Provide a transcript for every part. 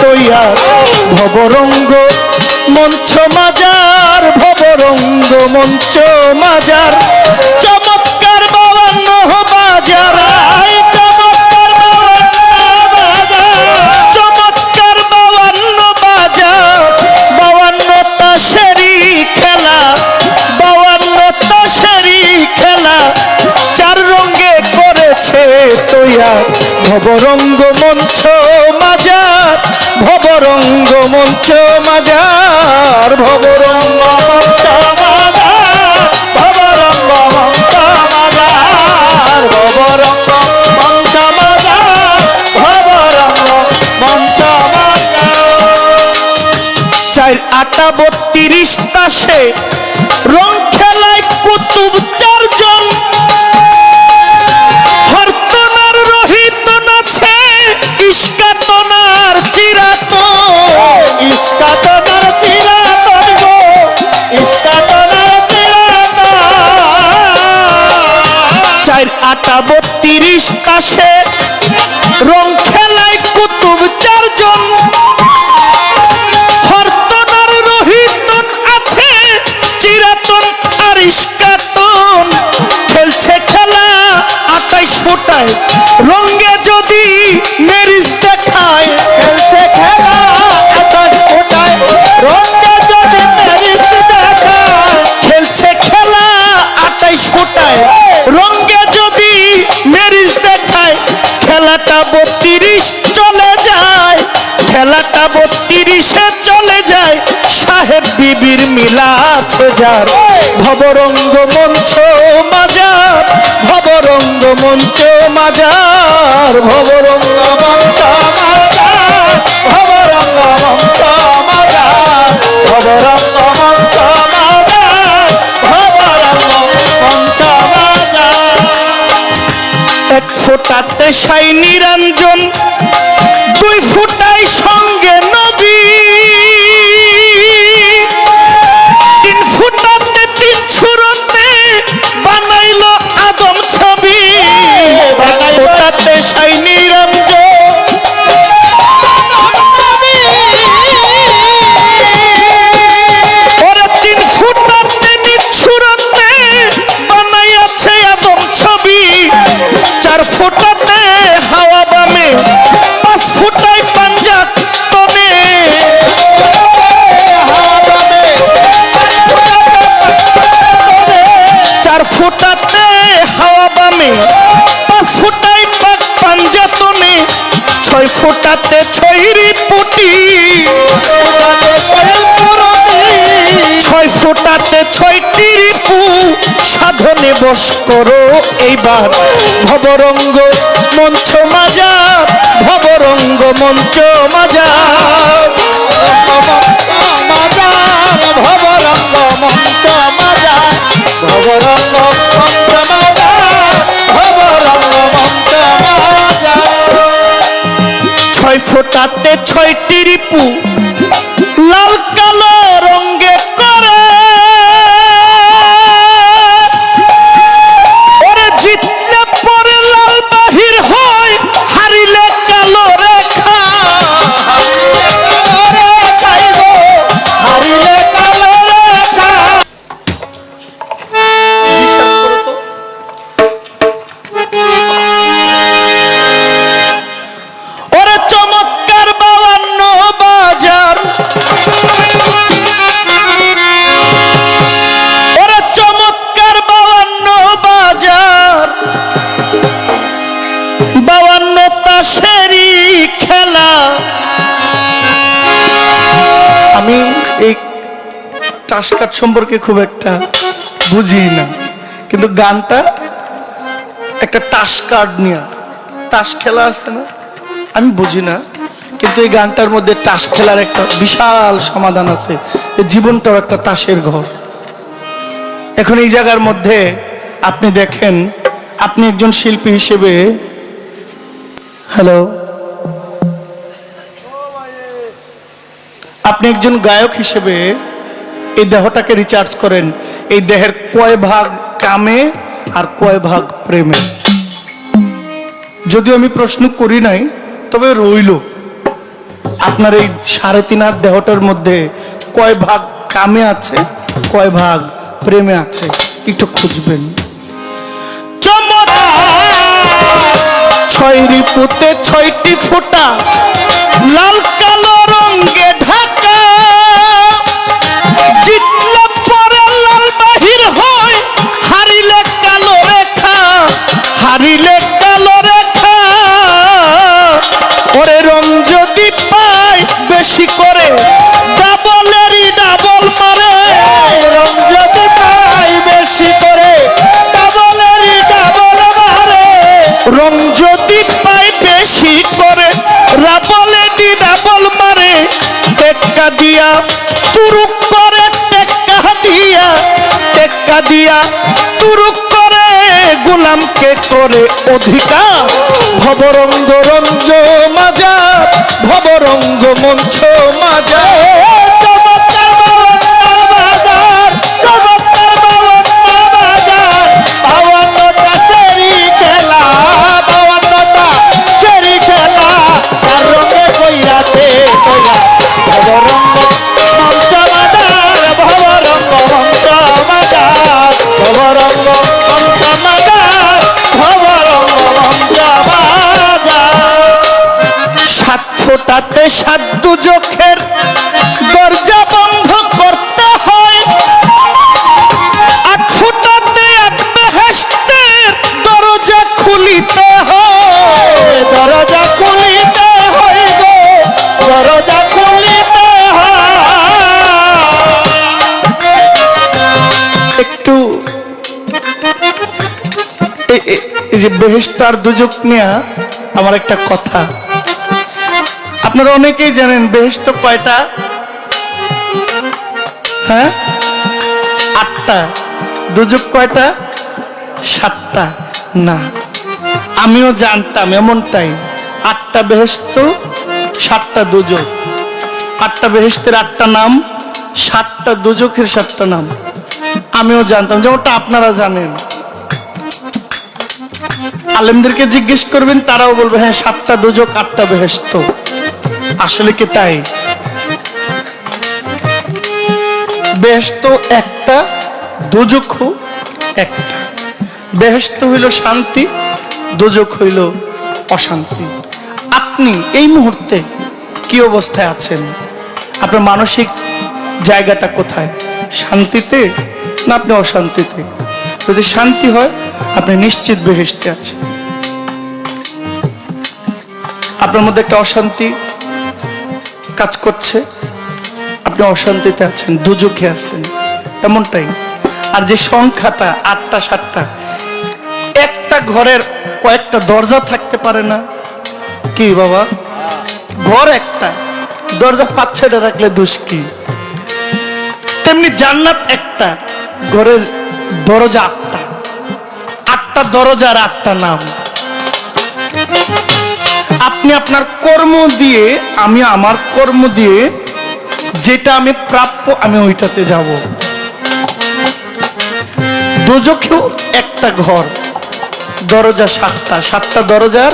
তৈয়া ভবরঙ্গ মঞ্চ মাজার, ভবরঙ্গ মঞ্চ মাজার। চমৎকার বাবান্ন বাজার চমৎকার বাবান্ন বাজার। বাবান্ন তাসেরি খেলা বাবান্ন তাসেরি খেলা, চার রঙ্গে করেছে তৈয়া ভবরঙ্গ মঞ্চ মাজার। ভবরঙ্গ মঞ্চ মাজার ভবরঙ্গ মঞ্চ ভবরঙ্গ মঞ্চ মাজার। আটা বত্রিশ তাসে রং খেলায় কুতুব চারজন চার আটা বত্রিশ তাসে রং খেলায় কুতুব চারজন। হরতনার রহিতন আছে, চিরাতন আর ইস্কাতন খেলছে খেলা আটাইশ ফুটায়। আছে ভবরঙ্গ মঞ্চ মাজার, ভবরঙ্গ মঞ্চ মাজার। ভবরঙ্গ মঞ্চ মাজার, ভবরঙ্গ মঞ্চ মাজার। মঞ্চ সাই নিরঞ্জন দুই ফুটাই সঙ্গে ছয় ছয়রি পুটি। ছয় ফুটাতে ছয়টি রিপু। সাধনে বস করো এইবার। ভবরঙ্গ মঞ্চ মাজার ভবরঙ্গ মঞ্চ মাজার মাজার ভবরঙ্গ মঞ্চ মাজার ভবরঙ্গ ছয় ফোটাতে ছয়টি রিপু লাল কালো টাস কাট সম্পর্কে খুব একটা বুঝি না। কিন্তু গানটা একটা টাস কার্ড নিয়ে তাস খেলা আছে না? আমি বুঝি না, কিন্তু এই গানটার মধ্যে তাস খেলার একটা বিশাল সমাধান আছে। জীবনটাও একটা তাসের ঘর। এখন এই জায়গার মধ্যে আপনি দেখেন, আপনি একজন শিল্পী হিসেবে, হ্যালো? আপনি একজন গায়ক হিসেবে এই দেহটাকে রিচার্জ করেন। এই দেহের কয় ভাগ কামে আর কয় ভাগ প্রেমে। যদিও আমি প্রশ্ন করি নাই, তবে রইল। আপনার এই সাড়ে তিন হাত দেহটার মধ্যে কয় ভাগ কামে আছে, কয় ভাগ প্রেমে আছে, একটু খুঁজবেন। ছয় রিপুতে ছয়টি ফোঁটা, লাল কালো রঙে ঢাকা বেশি করে ডাবলেরই ডাবল মারে। রং যদি পাই বেশি করে ডাবলেরই ডাবল মারে। রং যদি পাই বেশি করে রাবলেরই ডাবল মারে। টেক্কা দিয়া তুরুক করে, টেক্কা দিয়া টেক্কা দিয়া গোলামকে করে অধিকার? ভবরঙ্গ রঞ্জ মাজা ভবরঙ্গ মঞ্চ মাজা ফোটাতে সাত দুজখের দরজা বন্ধ করতে হয়। ফোটাতে আট বেহেস্তের দরজা খুলিতে হয়। দরজা খুলিতে হয় গো, দরজা খুলিতে হয়। একটু এই যে বেহেস্তার দুজক নিয়ে আমার একটা কথা আপনারা অনেকেই জানেন বেহেস্ত কয়টা? হ্যাঁ? আটটা। দুজক কয়টা? সাতটা। না, আমিও জানতাম এমনটাই। আটটা বেহেস্ত সাতটা দুজক আটটা বেহেস্তের আটটা নাম, সাতটা দুজকের সাতটা নাম। আমিও জানতাম, যেমনটা আপনারা জানেন। আলেমদেরকে জিজ্ঞেস করবেন, তারাও বলবে হ্যাঁ সাতটা দুজক আটটা বেহেস্ত আসলে কি তাই? বেহেস্ত একটা দুজক একটা। বেহেস্ত হইল শান্তি দুজক হইল অশান্তি। আপনি এই মুহূর্তে কি অবস্থায় আছেন? আপনার মানসিক জায়গাটা কোথায়? শান্তিতে না আপনি অশান্তিতে? যদি শান্তি হয়, আপনি নিশ্চিত বেহেস্তে আছেন। আপনার মধ্যে একটা অশান্তি কাজ করছে। আপনি অশান্তিতে আছেন দুজকে আছেন, এমনটাই। আর যে সংখ্যাটা আটটা, সাতটা, একটা ঘরের কয়েকটা দরজা থাকতে পারে না। কি বাবা? ঘর একটা, দরজা পাঁচ, ছয়টা রাখলে দোষ কি? তেমনি জান্নাত একটা, ঘরের দরজা আটটা। আটটা দরজার আটটা নাম। আপনি আপনার কর্ম দিয়ে, আমি আমার কর্ম দিয়ে, যেটা আমি প্রাপ্য, আমি ওইটাতে যাব। দুজকেও একটা ঘর, দরজা সাতটা সাতটা দরজার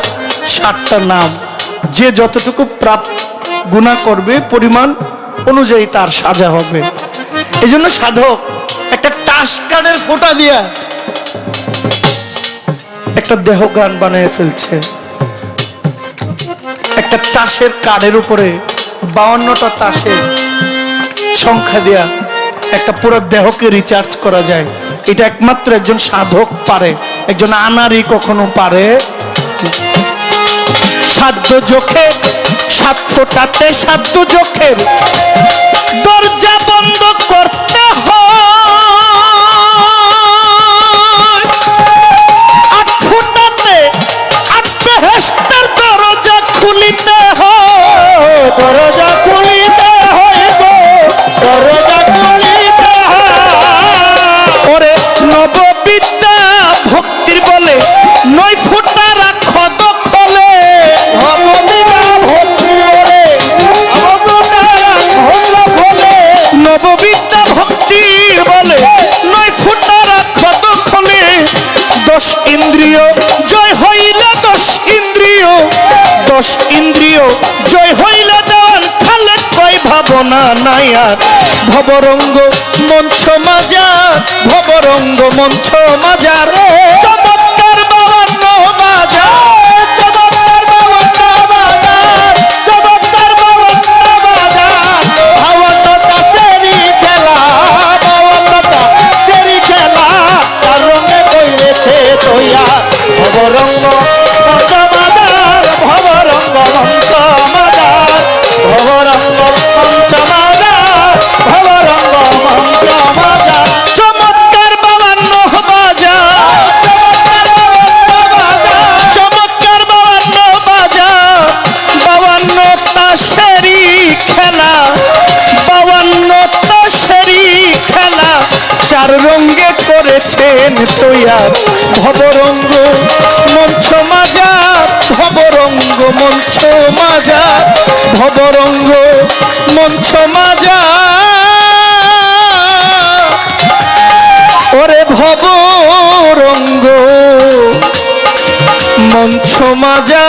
সাতটা নাম। যে যতটুকু প্রাপ গুণা করবে, পরিমাণ অনুযায়ী তার সাজা হবে। এই জন্য সাধক, একটা টাস কার্ডের ফোঁটা দিয়া একটা দেহ গান বানিয়ে ফেলছে। একটা তাসের কার্ডের উপরে বাউন্নটা তাসের সংখ্যা দেয়া একটা পুরো দেহকে রিচার্জ করা যায়। এটা একমাত্র একজন সাধক পারে। একজন আনারি কখনো পারে। সাধ্য চোখে সাত ফোটাতে সাধ্য চোখের দরজা বন্ধ করতে দরজা খুলিতে গো দরজা খুলিতে ওরে নববিদ্যা ভক্তির বলে নয় ফুটা রাখো দখলে নববিদ্যা ভক্তি বলে নববিদ্যা রাখো ভক্তি বলে নয় ফুটা রাখো দখলে দশ ইন্দ্রিয় জয় হইলে দশ ইন্দ্রিয় দশ ইন্দ্রিয় জয় হইলে দেওয়ান না নায়া ভবরঙ্গ মঞ্চ মাজার ভবরঙ্গ মঞ্চ মাজার ভবরঙ্গ মঞ্চ মাজা ভবরঙ্গ মঞ্চ মাজা ভবরঙ্গ মঞ্চ মাজা ওরে ভবরঙ্গ মঞ্চ মাজা